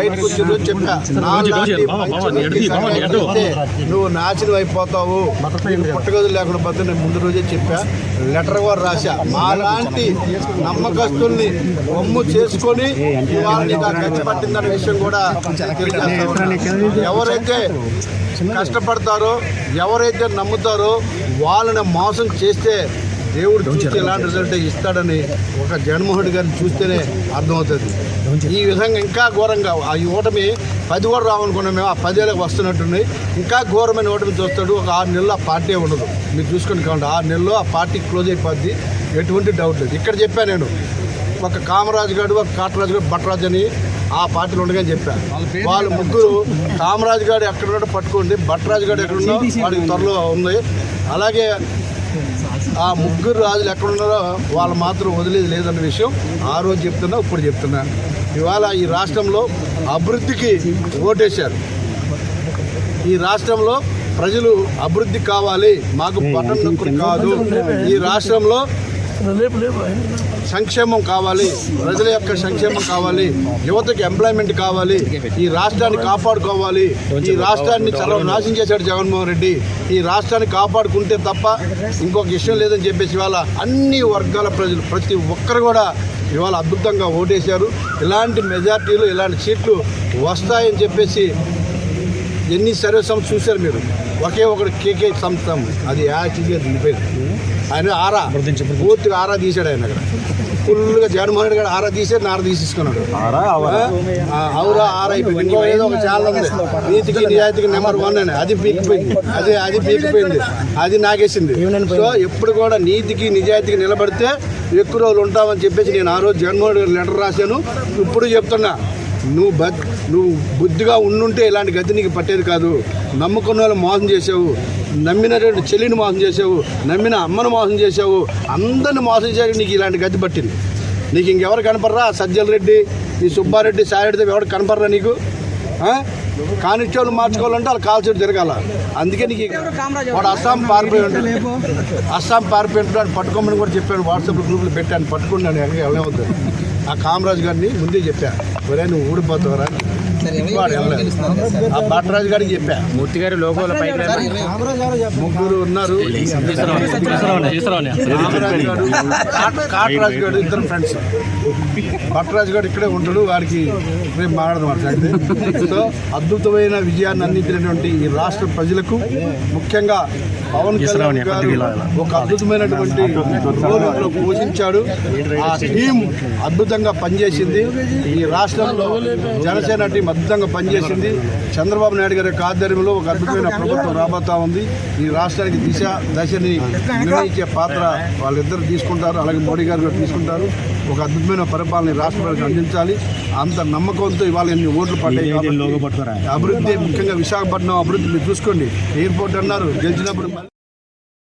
బయటకు చెప్పా నువ్వు నాశనం అయిపోతావు. పుట్టగదులు లేకుండా పోతే నేను ముందు రోజే చెప్పా లెటర్ కూడా రాశా. మాలాంటి నమ్మకస్తుల్ని బొమ్ము చేసుకొని గచ్చి పట్టిందన్న విషయం కూడా. ఎవరైతే కష్టపడతారో ఎవరైతే నమ్ముతారో వాళ్ళని మోసం చేస్తే దేవుడు చూసి ఎలాంటి రిజల్ట్ ఇస్తాడని ఒక జగన్మోహన్ గారిని చూస్తేనే అర్థమవుతుంది. ఈ విధంగా ఇంకా ఘోరంగా ఆ ఓటమి పది కూడా రావనుకున్నాం మేము ఆ పదేళ్ళకి వస్తున్నట్టుంది ఇంకా ఘోరమైన ఓటమి చూస్తాడు ఒక ఆరు నెలలు ఆ పార్టీ ఉండదు. మీరు చూసుకొని కావండి ఆరు నెలల్లో ఆ పార్టీ క్లోజ్ అయిపోద్ది ఎటువంటి డౌట్ లేదు. ఇక్కడ చెప్పాను నేను ఒక కామరాజు గారు ఒక కాటరాజు గారు భట్రాజు అని ఆ పార్టీలో ఉండగా చెప్పా. వాళ్ళు ముగ్గురు కామరాజు గారు ఎక్కడ పట్టుకోండి భట్రాజు గారు ఎక్కడ ఉన్నో వాడికి త్వరలో ఉంది. అలాగే ఆ ముగ్గురు రాజులు ఎక్కడ ఉన్నారో వాళ్ళు మాత్రం వదిలేది లేదన్న విషయం ఆ రోజు చెప్తున్నా ఇప్పుడు చెప్తున్నా. ఇవాళ ఈ రాష్ట్రంలో అభివృద్ధికి ఓటేశారు. ఈ రాష్ట్రంలో ప్రజలు అభివృద్ధి కావాలి మాకు పట్టణ కాదు ఈ రాష్ట్రంలో సంక్షేమం కావాలి. ప్రజల యొక్క సంక్షేమం కావాలి. యువతకి ఎంప్లాయ్మెంట్ కావాలి. ఈ రాష్ట్రాన్ని కాపాడుకోవాలి. ఈ రాష్ట్రాన్ని సర్వనాశనం చేశాడు జగన్మోహన్ రెడ్డి. ఈ రాష్ట్రాన్ని కాపాడుకుంటే తప్ప ఇంకొక విషయం లేదని చెప్పేసి ఇవాళ అన్ని వర్గాల ప్రజలు ప్రతి ఒక్కరు కూడా ఇవాళ అద్భుతంగా ఓటేశారు. ఇలాంటి మెజార్టీలు ఇలాంటి సీట్లు వస్తాయని చెప్పేసి ఎన్ని సర్వే సంస్థ చూశారు మీరు? ఒకే ఒకటి కేకే సంస్థ. అది యాక్చువల్గా దిగిపోయింది ఆయన ఆరా. పూర్తిగా ఆరా తీశాడు ఆయన అక్కడ. ఫుల్గా జగన్మోహన్ రెడ్డి గారు ఆరా తీసాడు నార తీసేసుకున్నాడు అవురా ఆరా అయిపోయింది. ఏదో ఒక ఛానల్ ఉంది. నీతికి నిజాయితీకి నెంబర్ వన్ అని. అది పీకిపోయింది. అది అది పీకిపోయింది. అది నాగేసింది. సో ఎప్పుడు కూడా నీతికి నిజాయితీకి నిలబడితే ఎక్కువ రోజులు ఉంటామని చెప్పేసి నేను ఆ రోజు జగన్మోహన్ రెడ్డి గారు లెటర్ రాశాను. ఇప్పుడు చెప్తున్నా. నువ్వు బ నువ్వు బుద్ధిగా ఉండుంటే ఇలాంటి గతి నీకు పట్టేది కాదు. నమ్ముకున్న వాళ్ళు మోసం చేసావు నమ్మినటువంటి చెల్లిని మోసం చేసావు నమ్మిన అమ్మను మోసం చేసావు అందరిని మోసం చేసి నీకు ఇలాంటి గతి పట్టింది. నీకు ఇంకెవరు కనపడరా? సజ్జల రెడ్డి ఈ సుబ్బారెడ్డి సాయిరెడ్డి ఎవరు కనపడరా నీకు? కానిచ్చోళ్ళు మార్చుకోవాలంటే వాళ్ళు కాల్చోడు తిరగాల అందుకే నీకు వాడు అస్సాం పారిపోయి ఉంటాడు అస్సాం పారిపోయి ఉంటాడు పట్టుకోమని కూడా చెప్పాను వాట్సాప్ గ్రూప్లో పెట్టాను. పట్టుకున్నాను ఎక్కడికి వెళ్ళవద్దు. ఆ కామరాజు గారిని ముందే చెప్పా. ఒరే నువ్వు ఊడిపోతావరా. ఆ భట్రాజు గారికి చెప్పా మూర్తి గారి లోగోల పైకి ముగ్గురు ఉన్నారు కాటరాజు గారు ఇద్దరు ఫ్రెండ్స్ భట్రాజు గారు ఇక్కడే ఉంటాడు వారికి రేపు మాట్లాడదాం మాట్లాడితే సో అద్భుతమైన విజయాన్ని అందించినటువంటి ఈ రాష్ట్ర ప్రజలకు ముఖ్యంగా పవన్ కళ్యాణ్ గారు ఒక అద్భుతమైనటువంటి పోషించాడు. ఆ టీం అద్భుతంగా పనిచేసింది. ఈ రాష్ట్రంలో జనసేన టీం అద్భుతంగా పనిచేసింది. చంద్రబాబు నాయుడు గారి యొక్క ఆధ్వర్యంలో ఒక అద్భుతమైన ప్రభుత్వం రాబోతా ఉంది. ఈ రాష్ట్రానికి దిశ దశని నిర్ణయించే పాత్ర వాళ్ళిద్దరు తీసుకుంటారు. అలాగే మోడీ గారు కూడా తీసుకుంటారు. ఒక అద్భుతమైన పరిపాలన ఈ రాష్ట్ర ప్రజలకు అందించాలి. అంత నమ్మకంతో ఇవాళ ఎన్ని ఓట్లు పడ్డాయి అభివృద్ధి ముఖ్యంగా విశాఖపట్నం అభివృద్ధి మీరు చూసుకోండి. ఎయిర్పోర్ట్ అన్నారు గెలిచినప్పుడు